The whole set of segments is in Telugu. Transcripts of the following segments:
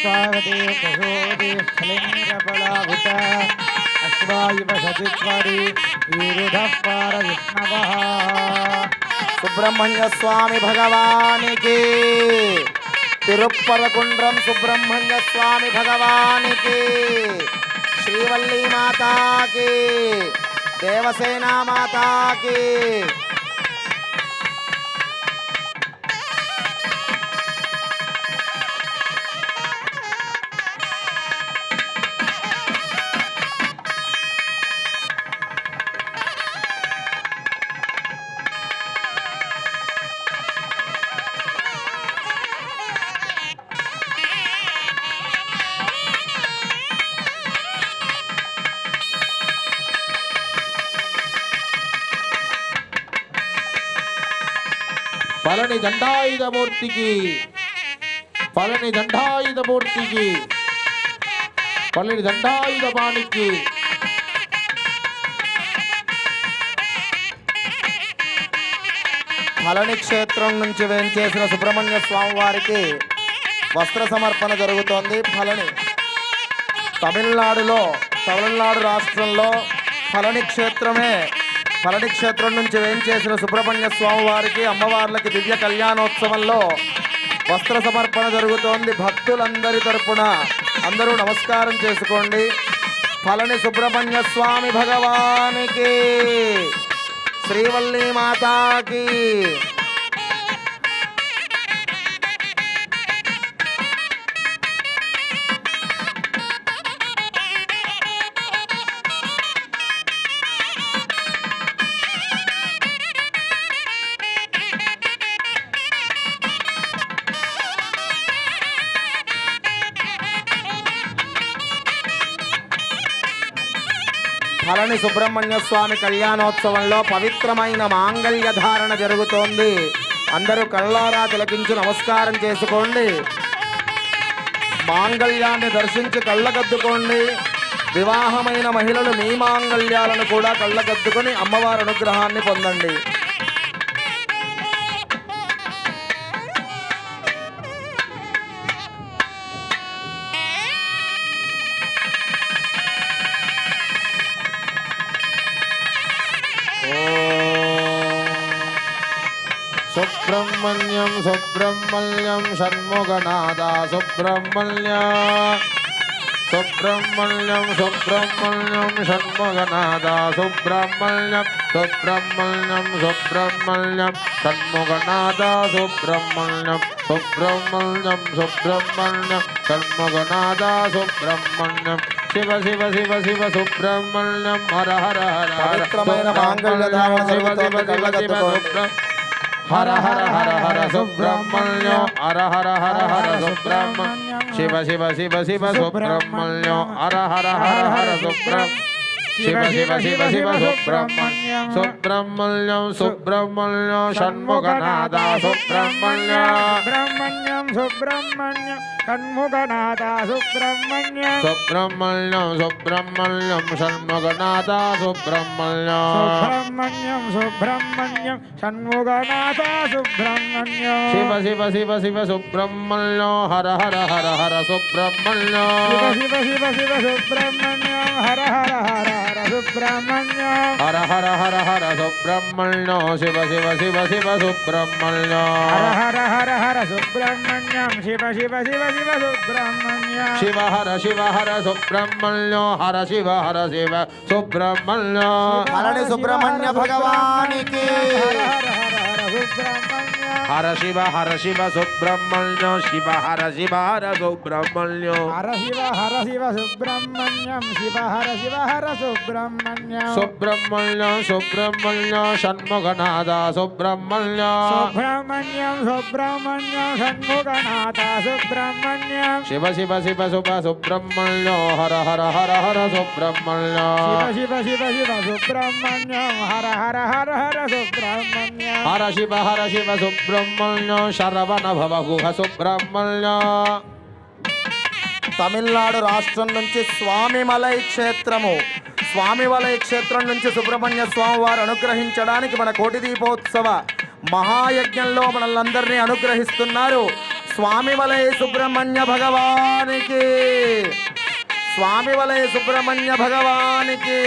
స్వాగతే కశోదే స్ఫలింగపలాభిత అశ్వాయువ సతిత్వరి ఈరుధ పార విష్ణవ సుబ్రహ్మణ్య స్వామి భగవానికి తిరుప్పరకుండ్రం సుబ్రహ్మణ్య స్వామి భగవానికి శ్రీవల్లి మాతాకి దేవసేన మాతాకి పళని దండాయుధమూర్తికి. పళని దండాయుధమూర్తికి. పళని దండాయుధమానికి. ఫలని క్షేత్రం నుంచి వేంచేసిన సుబ్రహ్మణ్య స్వామి వారికి వస్త్ర సమర్పణ జరుగుతోంది. ఫలని తమిళనాడులో తమిళనాడు రాష్ట్రంలో ఫలని క్షేత్రమే ఫలని క్షేత్రం నుంచి వేయించేసిన సుబ్రహ్మణ్య స్వామి వారికి అమ్మవార్లకి దివ్య కళ్యాణోత్సవంలో వస్త్ర సమర్పణ జరుగుతోంది. భక్తులందరి తరపున అందరూ నమస్కారం చేసుకోండి. ఫలని సుబ్రహ్మణ్య స్వామి భగవానికి శ్రీవల్లి మాతాకి ఫలని సుబ్రహ్మణ్య స్వామి కళ్యాణోత్సవంలో పవిత్రమైన మాంగళ్య ధారణ జరుగుతోంది. అందరూ కళ్ళారా తిలకించి నమస్కారం చేసుకోండి. మాంగళ్యాన్ని దర్శించి కళ్ళగద్దుకోండి. వివాహమైన మహిళలు మీ మాంగళ్యాలను కూడా కళ్ళగద్దుకొని అమ్మవారి అనుగ్రహాన్ని పొందండి. సుబ్రహ్మణ్యం సుబ్రహ్మణ్యం షణ్ముగనాథ సుబ్రహ్మణ్య సుబ్రహ్మణ్యం సుబ్రహ్మణ్యం షణ్ముగనాథ సుబ్రహ్మణ్యం సుబ్రహ్మణ్యం సుబ్రహ్మణ్యం షణ్ముగనాథ సుబ్రహ్మణ్యం సుబ్రహ్మణ్యం సుబ్రహ్మణ్యం షణ్ముగనాథ సుబ్రహ్మణ్యం శివ శివ శివ శివ సుబ్రహ్మణ్యం హర హర హర హర పవిత్రమైన మాంగళ్య ధారణ శివ శివ జరుగుతోంది, శివ శివ కళ్ళకద్దుకోండి. సుబ్రహ్మ హర హర హర హర సుబ్రహ్మణ్య హర హర హర హర సుబ్రహ్మణ్య శివ శివ శివ శివ సుబ్రహ్మణ్య హర హర హర హర సుబ్రహ్మ శివ శివ శివ శివ సుబ్రహ్మణ్య సుబ్రహ్మణ్యం సుబ్రహ్మణ్య షణ్ముఖనాథ సుబ్రహ్మణ్య సుబ్రహ్మణ్యం సుబ్రహ్మణ్యం షణ్ముఖనాథ సుబ్రహ్మణ్యం సుబ్రహ్మణ్యం సుబ్రహ్మణ్యం షణ్ముఖనాథ సుబ్రహ్మణ్య సుబ్రహ్మణ్యం సుబ్రహ్మణ్యం షణ్ముఖనాథ సుబ్రహ్మణ్యం శివ శివ శివ శివ సుబ్రహ్మణ్య హర హర హర హర సుబ్రహ్మణ్య శివ శివ శివ శివ సుబ్రహ్మణ్యం హర హర హర హర సుబ్రహ్మణ్యం. హర హర హర హర సుబ్రహ్మణ్య శివ శివ శివ శివ సుబ్రహ్మణ్య. హర హర హర హర సుబ్రహ్మణ్యం. శివ శివ శివ శివ సుబ్రహ్మణ్యం. శివ హర శివ హర సుబ్రహ్మణ్య. హర శివ హర శివ సుబ్రహ్మణ్య. ఫలని సుబ్రహ్మణ్య భగవానికి. హర హర హర హర సుబ్రహ్మణ్యం. హర శివ హర శివ సుబ్రహ్మణ్య శివ హర శివ హర సుబ్రహ్మణ్య హర శివ హర శివ సుబ్రహ్మణ్యం శివ హర శివ హర సుబ్రహ్మణ్యం సుబ్రహ్మణ్య సుబ్రహ్మణ్య షణ్ముఖనాథ సుబ్రహ్మణ్య సుబ్రహ్మణ్యం సుబ్రహ్మణ్యం షణ్ముఖనాథ సుబ్రహ్మణ్యం శివ శివ శివ శుభ సుబ్రహ్మణ్య హర హర హర హర సుబ్రహ్మణ్య శివ శివ శివ శివ సుబ్రహ్మణ్యం హర హర హర హర సుబ్రహ్మణ్యం హర శివ హర శివ సుబ్రహ్మణ్య శరవణ భవ గుహ సుబ్రహ్మణ్య. తమిళనాడు రాష్ట్రం నుంచి స్వామిమలై క్షేత్రము. స్వామివలై క్షేత్రం నుంచి సుబ్రహ్మణ్య స్వామి వారు అనుగ్రహించడానికి మన కోటి దీపోత్సవ మహాయజ్ఞంలో మనల్ని అనుగ్రహిస్తున్నారు. స్వామిమలై సుబ్రహ్మణ్య భగవానికి. స్వామివలై సుబ్రహ్మణ్య భగవానికి.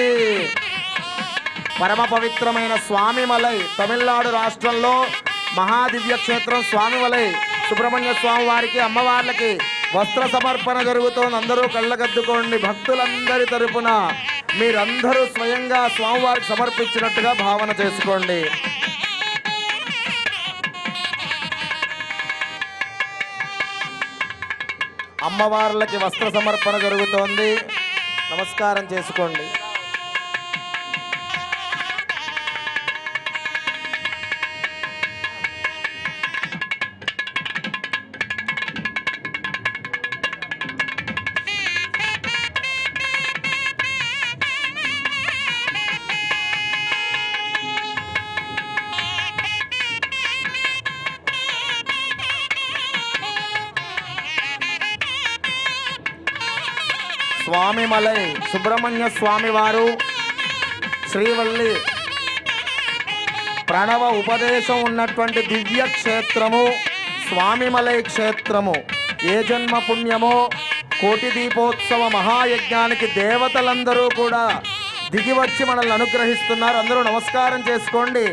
పరమ పవిత్రమైన స్వామిమలై తమిళనాడు రాష్ట్రంలో మహాదివ్య క్షేత్రం సుబ్రహ్మణ్య స్వామి వారికి అమ్మవార్లకి వస్త్ర సమర్పణ జరుగుతోంది. అందరూ కళ్ళగద్దుకోండి. భక్తులందరి తరపున మీరందరూ స్వయంగా స్వామివారికి సమర్పించినట్టుగా భావన చేసుకోండి. అమ్మవార్లకి వస్త్ర సమర్పణ జరుగుతోంది. నమస్కారం చేసుకోండి. స్వామిమలై సుబ్రహ్మణ్య స్వామి వారు శ్రీవల్లి ప్రణవ ఉపదేశం ఉన్నటువంటి దివ్య క్షేత్రము స్వామిమలై క్షేత్రము. ఏ జన్మ పుణ్యమో కోటి దీపోత్సవ మహాయజ్ఞానికి దేవతలందరూ కూడా దిగి వచ్చి మనల్ని అనుగ్రహిస్తున్నారు. అందరూ నమస్కారం చేసుకోండి.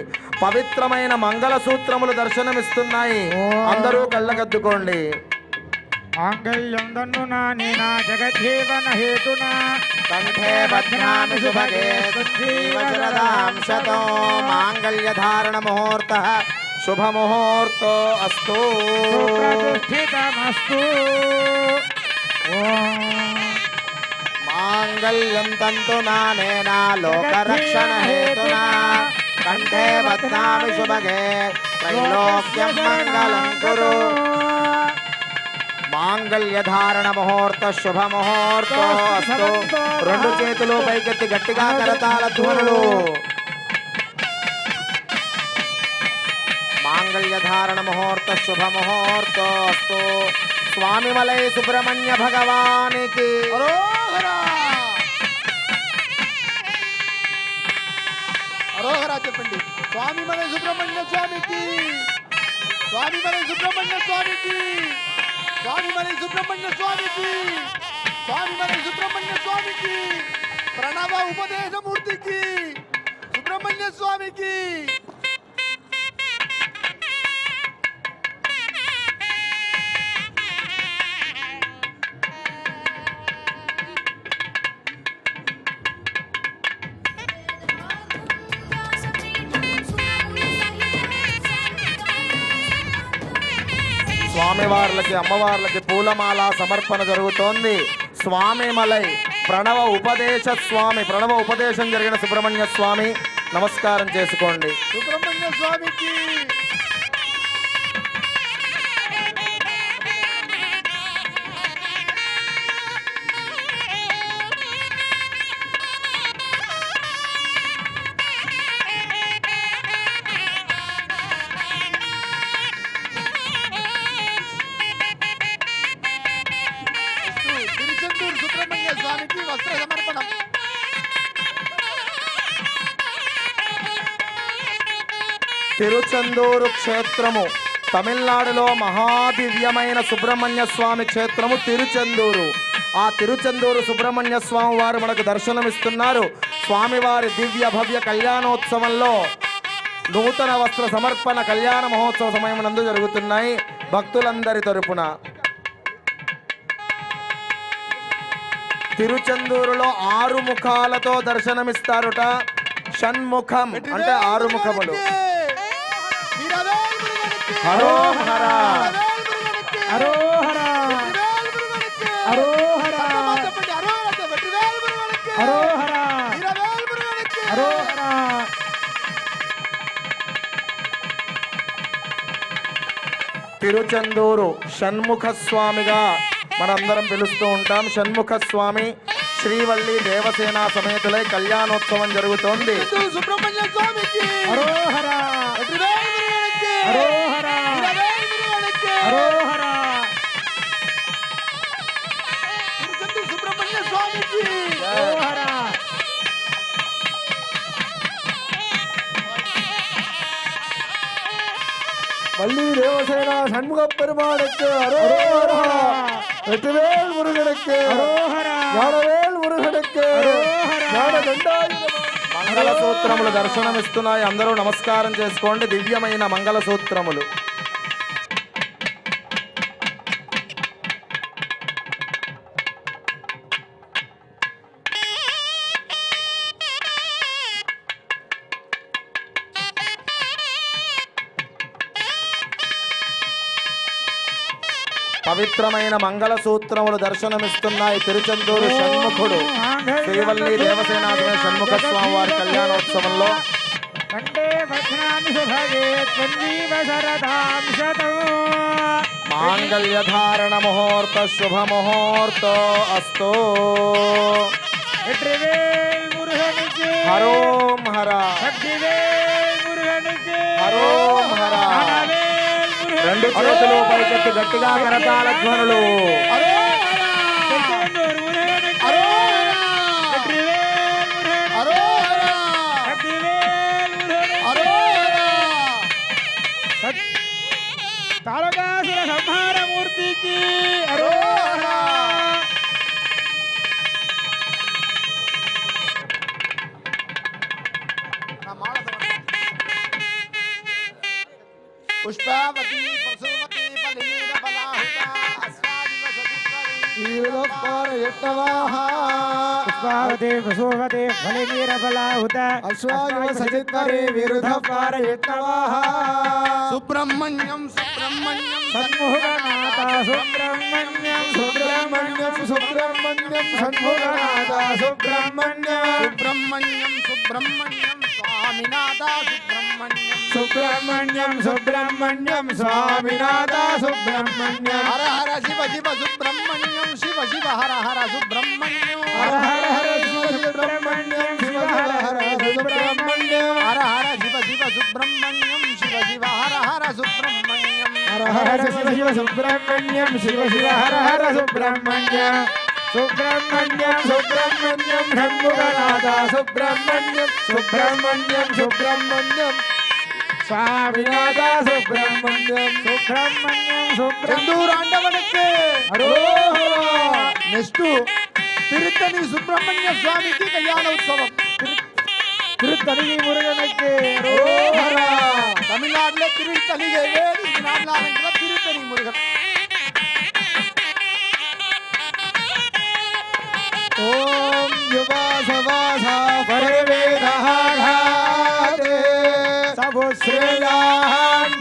పవిత్రమైన మంగళ సూత్రములు దర్శనమిస్తున్నాయి అందరూ కళ్ళగద్దుకోండి మాంగళ్యం దన్నునా నేనా జగజ్జీవన హేతునా. కంఠే బధ్నామి శుభగే వజ్రదాం శతో మాంగళ్యధారణ ముహూర్త శుభముహూర్తో అస్తు. సుప్రతిష్ఠితమస్తు. ఓం మాంగళ్యం తంతు నానేనా లోకరక్షణ హేతునా. కంఠే మాంగళ్యధారణ ముహూర్త శుభ ముహూర్తో రెండు చేతులు పైకెత్తి గట్టిగా కరతాల ధ్వనులు. మాంగళ్యధారణ ముహూర్త శుభ ముహూర్తో అస్తు. స్వామిమలై సుబ్రహ్మణ్య భగవానికి. అరోహరా. చెప్పండి. స్వామి మన సుబ్రహ్మణ్య స్వామికి. స్వామి మన సుబ్రహ్మణ్య స్వామికి. స్వామి సుబ్రహ్మణ్య స్వామికి! స్వామి సుబ్రహ్మణ్య స్వామికి! ప్రణవ ఉపదేశమూర్తికి! సుబ్రహ్మణ్య స్వామికి! స్వామివార్లకి అమ్మవార్లకి పూలమాల సమర్పణ జరుగుతోంది. స్వామిమలై ప్రణవ ఉపదేశ స్వామి ప్రణవ ఉపదేశం జరిగిన సుబ్రహ్మణ్య స్వామి నమస్కారం చేసుకోండి. సుబ్రహ్మణ్య స్వామికి తిరుచందూరు క్షేత్రము. తమిళనాడులో మహాదివ్యమైన సుబ్రహ్మణ్య స్వామి క్షేత్రము తిరుచందూరు. ఆ తిరుచందూరు సుబ్రహ్మణ్య స్వామి వారు మనకు దర్శనమిస్తున్నారు. స్వామివారి దివ్య భవ్య కళ్యాణోత్సవంలో నూతన వస్త్ర సమర్పణ కళ్యాణ మహోత్సవ సమయం నందు జరుగుతున్నాయి. భక్తులందరి తరపున. తిరుచందూరులో ఆరు ముఖాలతో దర్శనమిస్తారుట షణ్ముఖం అంటే ఆరు ముఖములు హరోహర. తిరుచందూరు షణ్ముఖ స్వామిగా మనందరం పిలుస్తూ ఉంటాం. షణ్ముఖ స్వామి శ్రీవల్లి దేవసేన సమేతులై కళ్యాణోత్సవం జరుగుతోంది. సుబ్రహ్మణ్య స్వామికి வள்ளி தேவசேனா சண்முக பெருமானுக்கு அரோஹரா. வெற்றிவேல் முருகனுக்கு. அரோஹரா. ஞானவேல் முருகனுக்கு. ஞான தண்டாயுதம் మంగళ సూత్రములు దర్శనమిస్తున్నాయి. అందరూ నమస్కారం చేసుకోండి. దివ్యమైన మంగళ పవిత్రమైన మంగళసూత్రములు దర్శనమిస్తున్నాయి తిరుచందూరు షణ్ముఖుడు. శ్రీవల్లి దేవసేనాథమే షణ్ముఖ స్వామి వారి కళ్యాణోత్సవంలో. మాంగళ్యధారణ ముహూర్త శుభ ముహూర్త అస్తో. హరోం హర. హరో రెండు చేతులు పైకెత్తి గట్టిగా కరతాల ధ్వనులు. ఫలాహుత సచిత్వరే విరుధ సుబ్రహ్మణ్యం సుబ్రహ్మణ్యం సన్ముఖనాథ సుబ్రహ్మణ్యం సుబ్రహ్మణ్యం సుబ్రహ్మణ్యం షణ్ముఖనాథ సుబ్రహ్మణ్యం సుబ్రహ్మణ్యం సుబ్రహ్మణ్యం స్వామినాథ సుబ్రహ్మణ్యం. సుబ్రహ్మణ్యం సుబ్రహ్మణ్యం స్వామినాథ సుబ్రహ్మణ్యం. హర హర శివ శివ సుబ్రహ్మణ్యం శివ శివ హర హర సుబ్రహ్మణ్యం. హర హర హర శివ సుబ్రహ్మణ్యం శివ హర హర సుబ్రహ్మణ్యం. హర హర శివ శివ సుబ్రహ్మణ్యం శివ శివ హర హర సుబ్రహ్మణ్యం. హర హర శివ శివ సుబ్రహ్మణ్యం శివ శివ హర హర సుబ్రహ్మణ్యం. சுப்பிரமணியம் சுப்பிரமணியம் சண்முகநாதா சுப்பிரமணியம் சுப்பிரமணியம் சுப்பிரமணியம். சுவாமிநாதா சுப்பிரமணியம் சுப்பிரமணியம் சுப்பிரந்தூர் ஆண்டவனுக்கு நெக்ஸ்ட் திருத்தணி சுப்பிரமணிய சுவாமிக்கு கல்யாண உற்சவம். திருத்தணிகை முருகனுக்கு தமிழ்நாட்டில் திருத்தணிகை வேறு நாட்டில் திருத்தணி முருகன். ఓం యువాసవాస పరివేదహాఘాతే సభుశ్రేయాన్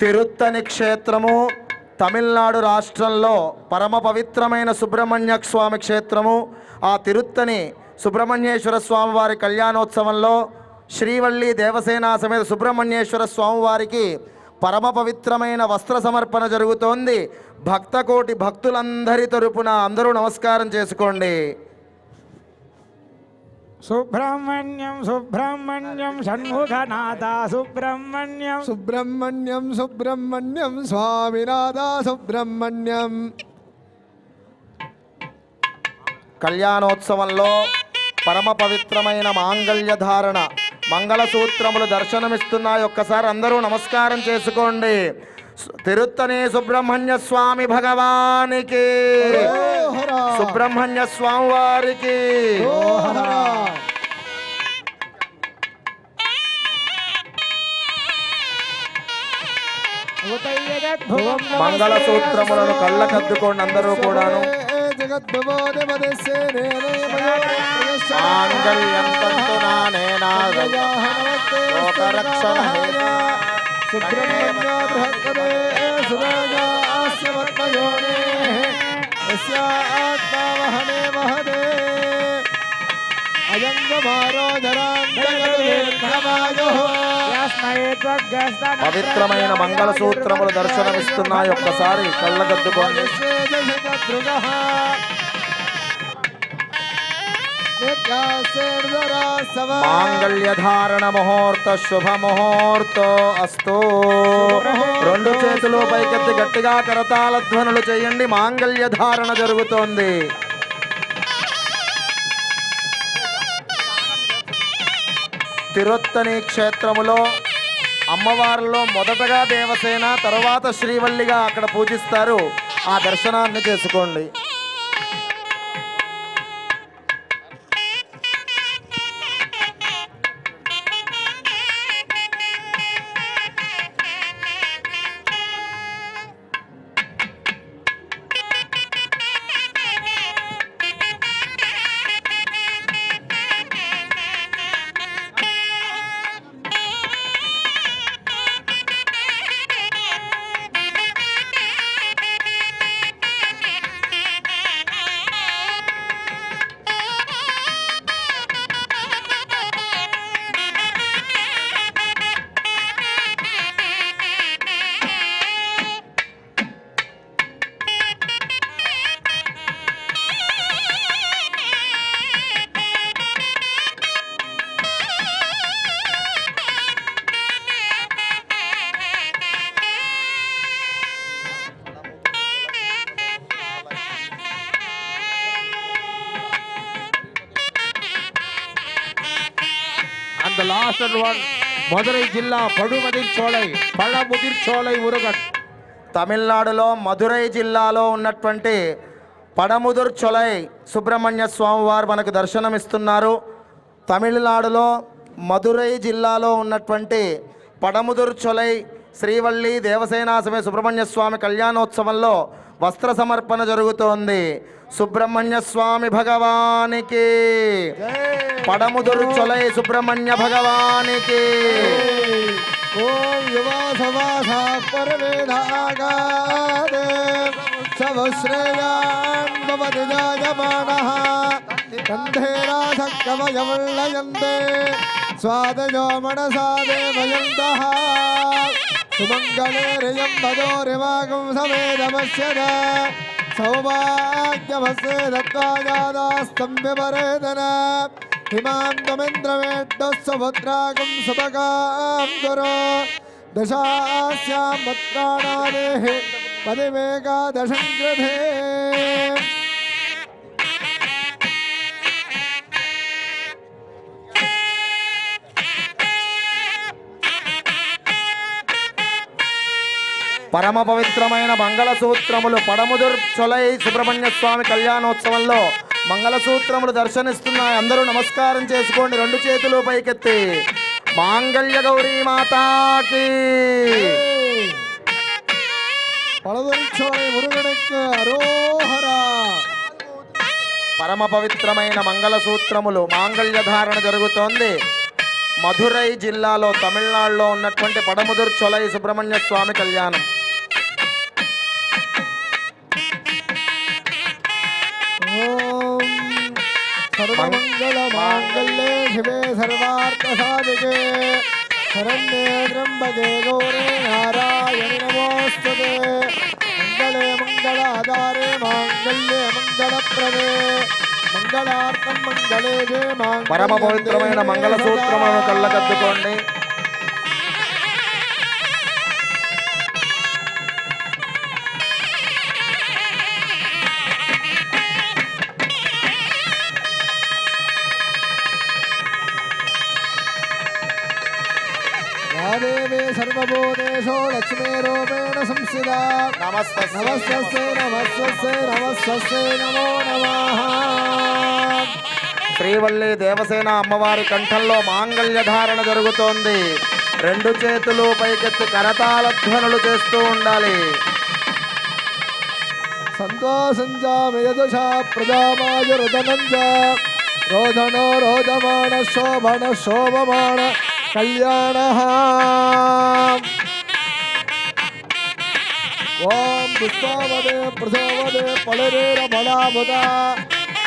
తిరుత్తని క్షేత్రము తమిళనాడు రాష్ట్రంలో పరమ పవిత్రమైన సుబ్రహ్మణ్య స్వామి క్షేత్రము ఆ తిరుత్తని సుబ్రహ్మణ్యేశ్వర స్వామి వారి కళ్యాణోత్సవంలో శ్రీవల్లి దేవసేన సమేత సుబ్రహ్మణ్యేశ్వర స్వామి వారికి పరమ పవిత్రమైన వస్త్ర సమర్పణ జరుగుతోంది. భక్తకోటి భక్తులందరి తరపున అందరూ నమస్కారం చేసుకోండి. సుబ్రహ్మణ్యం సుబ్రహ్మణ్యం షణ్ముఖనాథ సుబ్రహ్మణ్యం. సుబ్రహ్మణ్యం సుబ్రహ్మణ్యం స్వామినాథ సుబ్రహ్మణ్యం. కళ్యాణోత్సవంలో పరమ పవిత్రమైన మాంగళ్య ధారణ. మంగళసూత్రములు దర్శనమిస్తున్నాయి. ఒక్కసారి అందరూ నమస్కారం చేసుకోండి. తిరుత్తని సుబ్రహ్మణ్య స్వామి భగవానికి. సుబ్రహ్మణ్య స్వామి వారికి. మంగళసూత్రములను కళ్ళకద్దుకోండి అందరూ కూడాను. మాంగళ్యం తంతు నానేనా లోకరక్షణ సుబ్రహ్మణ్య బృహత్పదే సురాజాస్య వర్తయోనే యస్యాత్మావహనే మహదే అయం కుమారో పవిత్రమైన మంగళ సూత్రములు దర్శనమిస్తున్నాయి ఒక్కసారి కళ్ళగద్దుకోండి మాంగళ్య ధారణ ముహూర్త శుభ ముహూర్త అస్తు. రెండు చేతులు పైకెత్తి గట్టిగా కరతాళ ధ్వనులు చేయండి మాంగళ్య ధారణ జరుగుతోంది. తిరుత్తని క్షేత్రములో అమ్మవారిలో మొదటగా దేవసేన తర్వాత శ్రీవల్లిగా అక్కడ పూజిస్తారు. ఆ దర్శనాన్ని చేసుకోండి. And the last one, Madurai ஜில்லா படுமதில் சோலை பழமுதிர் சோலை முருகன் తమిళనాడులో మధురై జిల్లాలో ఉన్నటువంటి పడముదుర్ చొలై సుబ్రహ్మణ్య స్వామి వారు మనకు దర్శనమిస్తున్నారు తమిళనాడులో మధురై జిల్లాలో ఉన్నటువంటి పడముదుర్ చొలై శ్రీవల్లి దేవసేనాసమే సుబ్రహ్మణ్య స్వామి కళ్యాణోత్సవంలో వస్త్ర సమర్పణ జరుగుతోంది సుబ్రహ్మణ్య స్వామి భగవానికి పడముదురు చొలై సుబ్రహ్మణ్య భగవానికి ఓం యువాసవాసా పరవేదాగాదే సవశ్రేయాన్ భవతి జాయమానః కంధేరాసక్కవయవల్లయంతే స్వాదయో మనసా దేవయంతః సుమంగళేరియం భజోరివాగం दशा दत्तागादास्तम्भ्यपरेदन हिमान्तमिन्द्रमेट्टः सुभद्रागं सुभगां गुरो। दशास्यां भत्राणादेः पदिमेकादशं పరమ పవిత్రమైన మంగళసూత్రములు పడముదుర్చొలై సుబ్రహ్మణ్య స్వామి కళ్యాణోత్సవంలో మంగళసూత్రములు దర్శనిస్తున్నాయి అందరూ నమస్కారం చేసుకోండి. రెండు చేతులు పైకెత్తి. మాంగళ్య గౌరీ మాతాకి పరమ పవిత్రమైన మంగళసూత్రములు మాంగళ్య ధారణ జరుగుతోంది. మధురై జిల్లాలో తమిళనాడులో ఉన్నటువంటి పడముదుర్ చొలై సుబ్రహ్మణ్య స్వామి కళ్యాణం. సర్వమంగళ మాంగళ్యే శివే సర్వార్థ సాధికే శరణ్యే త్ర్యంబకే గౌరే నారాయణి నమోస్తుతే మంగళే మంగళాధారే మాంగళ్యే మంగళప్రదే మంగళార్థం మంగళే పరమ పవిత్రమైన మంగళసూత్రములను కళ్ళకద్దుకోండి నమస్తే నమస్తస్సే నమస్తస్సే నమో నమః. శ్రీవల్లి దేవసేన అమ్మవారి కంఠంలో మాంగళ్య ధారణ జరుగుతోంది. రెండు చేతులు పైకెత్తి కరతాళ ధ్వనులు చేస్తూ ఉండాలి. సంతోషంజామయదుషా ప్రజామాయురుదనంజ రోదనో రోదమాణ శోభన శోభమాణ కళ్యాణ. ओम पुष्पावदे प्रसवदे पलेरेर भलाभुता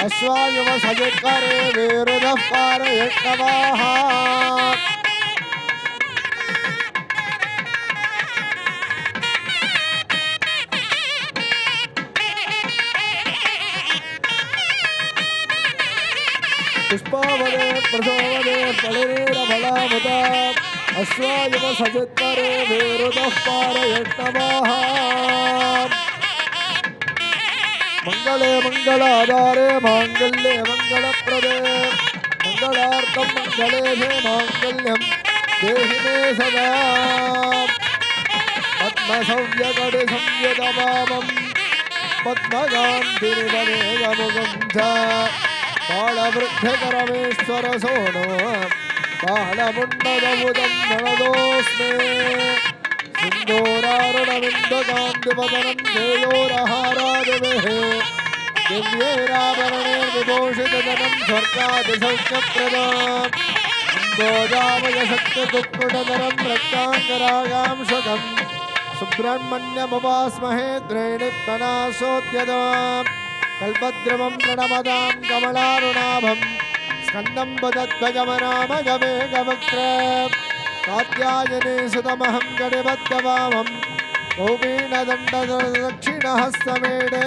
अश्वायव सजकरे वीरुदः एकवाह पुष्पावदे प्रसवदे पलेरेर भलाभुता अश्वायव सजकरे ऋतः पारयष्टमाः मङ्गले मङ्गलाधारे माङ्गल्ये मङ्गलप्रदे मङ्गलार्थं मङ्गलेशे माङ्गल्यं देहि मे सदा पद्मसव्यकटे संयतमामम् पद्मगान्धिनिवनेगमुगं च बालवृद्धकरमेश्वर सोनो बालमुण्डदमुदं अरविन्दकान्तिपतनं ध्येयोरहारादिभिः दिव्यैराभरणेन विभूषितधनं स्वर्गादिसौख्यप्रदाम् गोजामयशक्तिदुःखुडधरं रक्ताङ्गरागां सुखम् सुब्रह्मण्यमुपास्महे द्रेणिपनासोद्यताम् कल्पद्रवं प्रणमदां कमलारुणाभं स्कन्दं वदध्वगमनामगमे कात्यायने सुतमहं गणिबद्धवामम् ओमीन दंड दक्षिण हस्तमेड़े